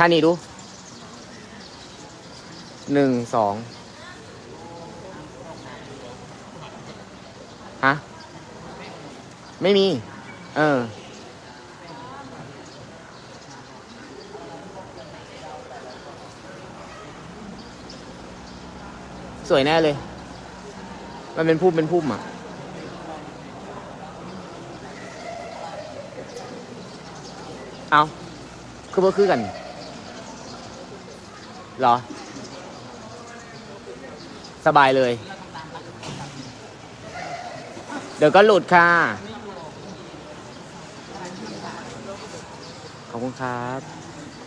ท่านี้ดู หนึ่งสอง ฮะ ไม่มี เออ สวยแน่เลย มันเป็นพุ่มเป็นพุ่มอะเอาคือบ่คือกัน เหรอ สบายเลย เดี๋ยวก็หลุดค่ะ ขอบคุณครับ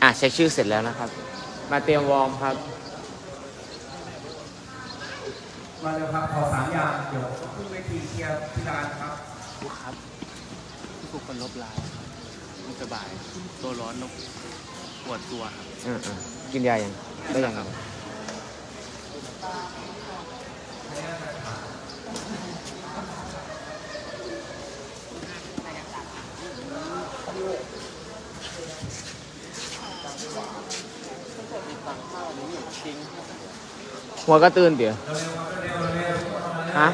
อะเช็คชื่อเสร็จแล้วนะครับ มาเตรียมวอร์มครับ มาเร็วครับ ขอสามอย่างเดี๋ยวขึ้นเวทีเคลียร์ที่ร้านครับครับทุกคนลบลายครับไม่สบาย ตัวร้อนแล้ว ปวดตัวครับเออเออกินยายังได้ยังครับหัวก็ตื่นเดี๋ยวฮะ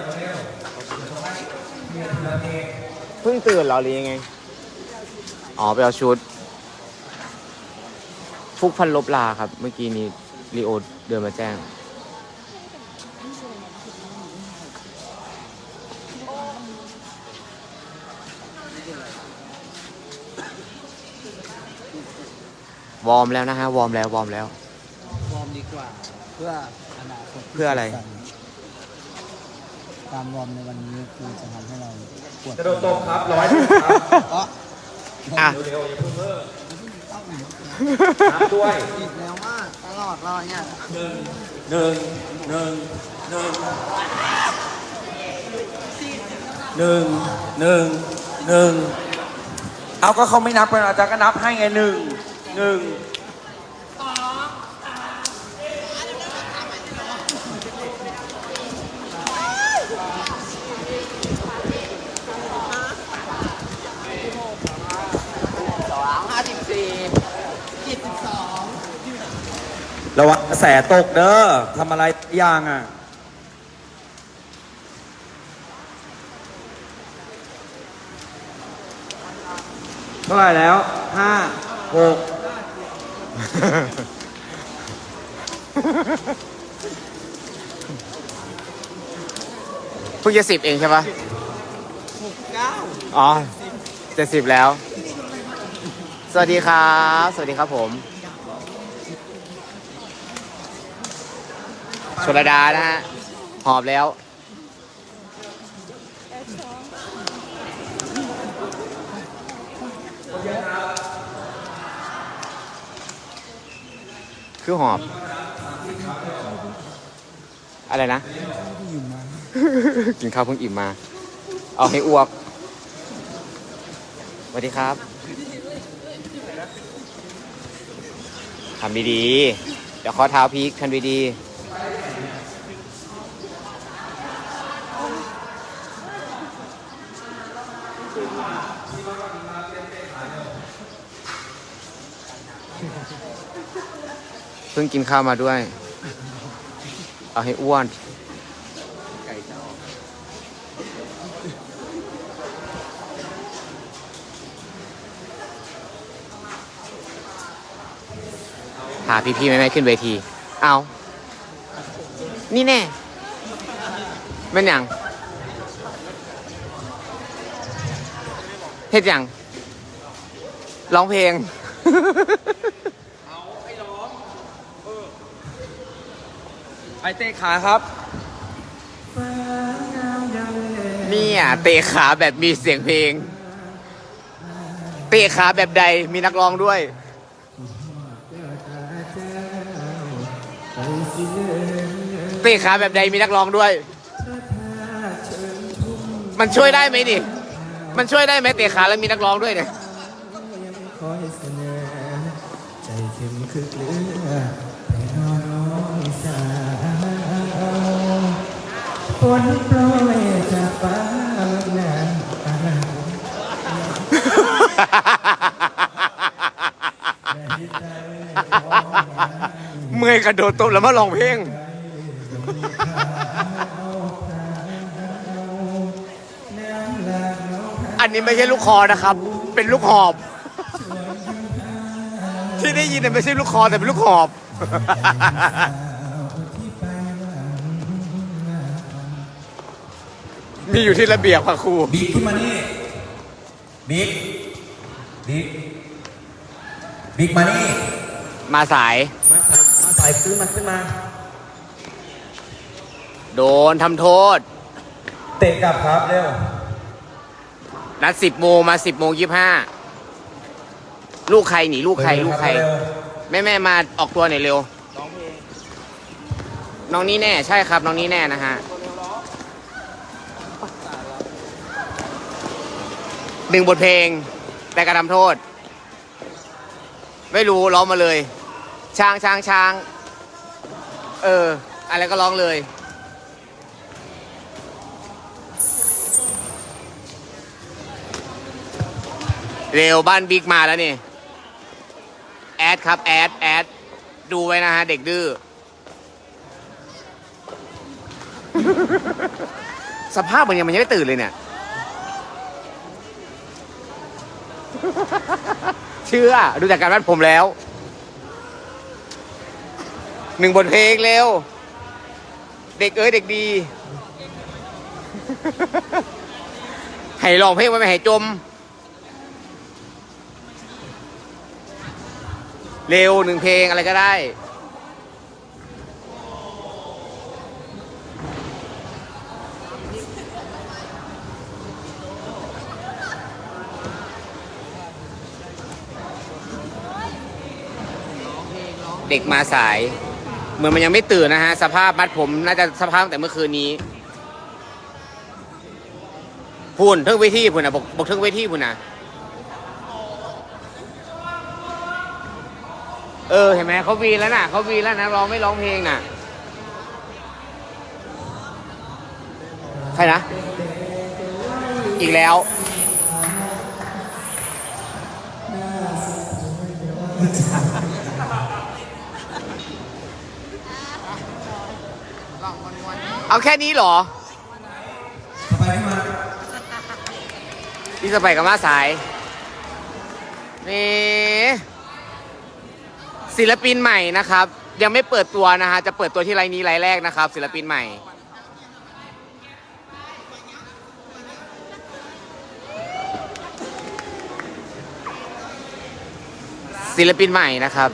เพิ่งตื่นเหรอหรือยังไง อ๋อ ไปเอาชุด ฟุกพันลบลาครับ เมื่อกี้นี้ลีโอเดินมาแจ้ง วอร์มแล้วนะฮะ วอร์มแล้ว วอร์มแล้ว วอร์มดีกว่า เพื่ออนาคตที่เพื่ออะไร สดใสการวอร์มในวันนี้คือจะทำให้เราปวดจะโดนตรงครับร้อยหนึ่งครับอ๋ออะ เร็วๆอย่าเพิ่งเพิ่ม นับด้วยอีกแล้วมากตลอดเราเนี่ยหนึ่งหนึ่งหนึ่งหนึ่งหนึ่งหนึ่งหนึ่งเอาก็เขาไม่นับกันอาจารย์ก็นับให้ไงหนึ่งหนึ่ง ระวังกระแสตกเด้อทำอะไรอย่างอะ เท่าไหร่แล้วห้าหกเพิ่งจะสิบเองใช่ปะอ๋อจะสิบแล้ว สวัสดีครับ สวัสดีครับผม ชลดานะฮะ หอบแล้ว คือหอบ อะไรนะ กินข้าวเพิ่งอิ่มมา เอาให้อ้วกสวัสดีครับทำดีๆ เดี๋ยวข้อเท้าพีคทำดีๆ พิ่งกินข้าวมาด้วย เอาให้อ้วนพาพี่ๆแม่ๆขึ้นเวที เอา นี่แน่แม่นยังเฮ็ดยังร้องเพลง ไอ เตะขาครับ เนี่ยเตะขาแบบมีเสียงเพลง เตะขาแบบใดมีนักร้องด้วย เตะขาแบบใดมีนักร้องด้วย มันช่วยได้ไหมนี่ มันช่วยได้ไหมเตะขาแล้วมีนักร้องด้วยเนี่ย นโปรยจากฟ้าลงน้ำตาได้ใจเมื่อยกระโดดต๊ะแล้วมาลองเพลง อันนี้ไม่ใช่ลูกคอนะครับ เป็นลูกหอบ ที่ได้ยินเนี่ยไม่ใช่ลูกคอแต่เป็นลูกหอบ มีอยู่ที่ระเบียบค่ะครูบิ๊กขึ้นมานี่บิ๊กบิ๊กบิ๊กมานี่มาสาย มาใส่มาใส่ขึ้นมาขึ้นมา โดนทำโทษ เตะกลับครับเร็ว นัดสิบโมงมาสิบโมงยี่ห้าลูกใครหนีลูกใครลูกใครเวแม่แม่มาออกตัวหน่อยเร็ว น้องนี่แน่ใช่ครับ น้องนี่แน่นะฮะ หนึ่งบทเพลงแต่กระทำโทษ ไม่รู้ร้องมาเลย ช้างช้างช้าง เออ อะไรก็ร้องเลย เร็วบ้านบิ๊กมาแล้วนี่ แอดครับ แอด แอด ดูไว้นะฮะ เด็กดื้อสภาพมันยังมันยังไม่ตื่นเลยเนี่ย เชื่อดูจากการวัดผมแล้ว หนึ่งบทเพลงเร็ว เด็กเอ้ยเด็กดี ให้ลองเพลงไว้ไม่ให้จม เร็วหนึ่งเพลงอะไรก็ได้ เด็กมาสาย เหมือนมันยังไม่ตื่นนะฮะ สภาพมัดผมน่าจะสภาพตั้งแต่เมื่อคืนนี้พูนเทิงเวทีพูนนะบอกบอกเทิงเวทีพูนนะเออเห็นไหมเขาวีแล้วน่ะเขาวีแล้วนะร้องไม่ร้องเพลงน่ะ ใครนะ อีกแล้ว เอาแค่นี้เหรอสบายขึ้นมาที่จะไปกับมาสาย นี่ศิลปินใหม่นะครับ ยังไม่เปิดตัวนะฮะ จะเปิดตัวที่ไลน์นี้ไลน์แรกนะครับ ศิลปินใหม่ ศิลปินใหม่นะครับ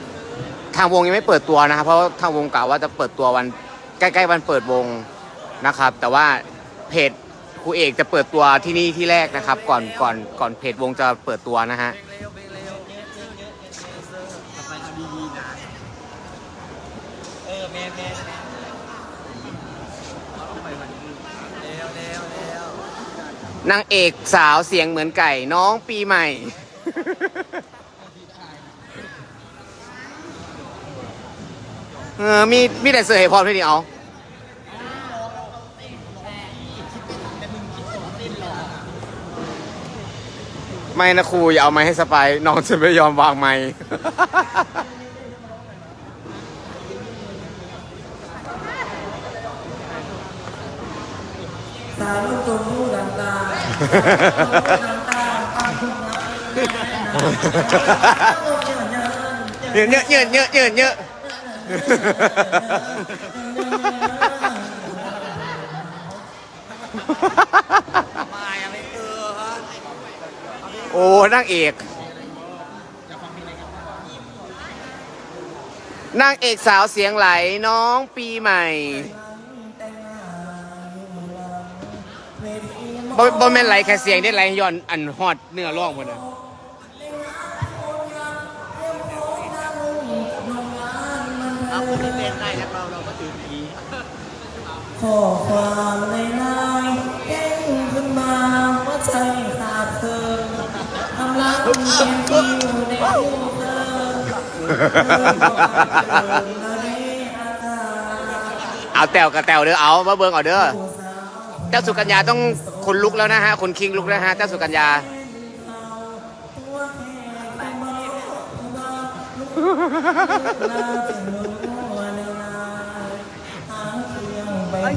ทางวงยังไม่เปิดตัวนะครับ เพราะทางวงกล่าวว่าจะเปิดตัววัน ใกล้ๆวันเปิดวงนะครับ แต่ว่าเพจครูเอกจะเปิดตัวที่นี่ที่แรกนะครับ ก่อนก่อนก่อนเพจวงจะเปิดตัวนะฮะเออแม่แม่แม่นางเอกสาวเสียงเหมือนไก่น้องปีใหม่ เออมีมีแต่เสือให้พร้อมที่นี่เอาไม่นะครูอย่าเอาไม้ให้สไปร์น้องจะไม่ยอมวางไม้สาวลูกตัวผู้ดังตาดังตาตาทุ่งนาเยอะเยอะเยอะเยอะเยอะเยอะ โอ้นางเอกนางเอกสาวเสียงไหลน้องปีใหม่บ่บ่แม่นไหลแค่เสียงได้ไหลย้อนอันฮอดเนื้อร้องพอนะ ข้อความในไลน์แจ้งขึ้นมาว่าใจขาดเธอกำลังเรียนที่อยู่ในหูเธอเอออาจารย์เอาแต้วกับแต้วเด้อเอามาเบิ่งเอาเด้อเจ้าสุกัญญาต้องคนลุกแล้วนะฮะคนคิงลุกแล้วฮะเจ้าสุกัญญาคืนนี้สิลำก่อนไหนแต่ว่าหัวใจมึ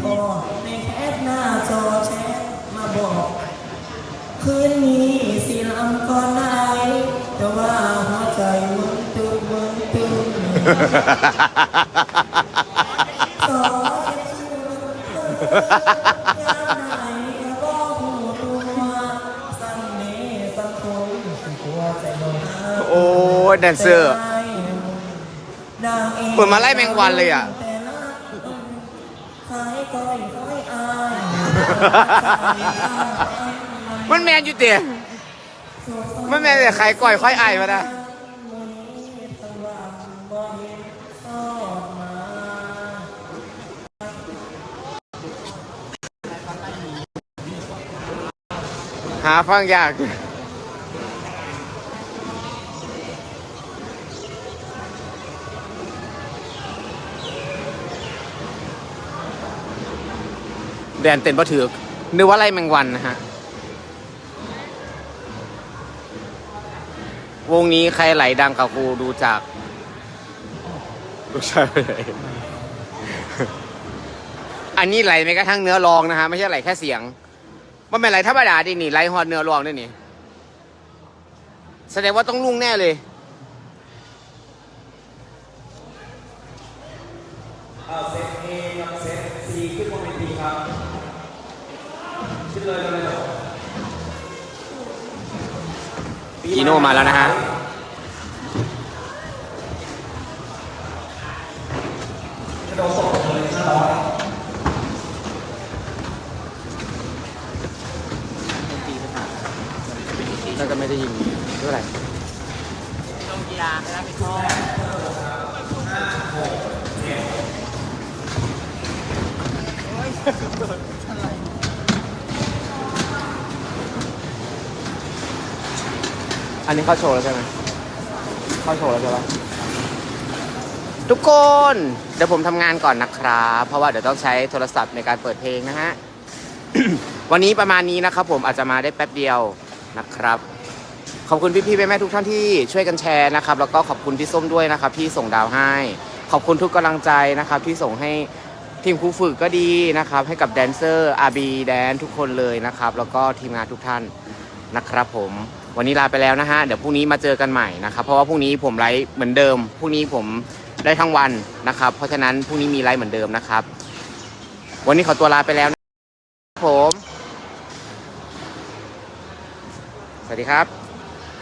บอกในแชทหน้าจอแชทมาบอก คืนนี้สิลำก่อนไหนแต่ว่าหัวใจมึนตึงมึงตึงสองโอ้แดนเซอร์เปิดมาไล่แมงวันเลยอะ มันแมนอยู่เตี๋ยมันแมนแต่ไข่ก่อยค่อยไอายมานะหาฟังยาก ดนเต้นบ่ถือกนึกว่าไล่แมงวันนะฮะ วงนี้ใครไหลดังกับกูดูจากดูใช่เลยอันนี้ไหลไม่กระทั่งเนื้อรองนะฮะ ไม่ใช่ไหลแค่เสียงมันเป็นไหลธรรมดาดินี่ไหลฮอดเนื้อรองด้วยนี่ แสดงว่าต้องลุ่งแน่เลย กีโน่มาแล้วนะฮะกระโดดตกเลยห้าร้อยน่าจะไม่ได้ยินเท่าไหร่ อันนี้เข้าโชว์แล้วใช่ไหมเข้าโชว์แล้วใช่ปะทุกคน เดี๋ยวผมทำงานก่อนนะครับ เพราะว่าเดี๋ยวต้องใช้โทรศัพท์ในการเปิดเพลงนะฮะ วันนี้ประมาณนี้นะครับผมอาจจะมาได้แป๊บเดียวนะครับ ขอบคุณพี่ๆแม่ๆทุกท่านที่ช่วยกันแชร์นะครับ แล้วก็ขอบคุณพี่ส้มด้วยนะครับที่ส่งดาวให้ ขอบคุณทุกกำลังใจนะครับ ที่ส่งให้ทีมครูฝึกก็ดีนะครับ ให้กับแดนเซอร์อาบีแดนทุกคนเลยนะครับ แล้วก็ทีมงานทุกท่าน นะครับผมวันนี้ลาไปแล้วนะฮะเดี๋ยวพรุ่งนี้มาเจอกันใหม่นะครับ เพราะว่าพรุ่งนี้ผมไลฟ์เหมือนเดิมพรุ่งนี้ผมได้ทั้งวันนะครับ เพราะฉะนั้นพรุ่งนี้มีไลฟ์เหมือนเดิมนะครับ วันนี้ขอตัวลาไปแล้วนะครับผม สวัสดีครับ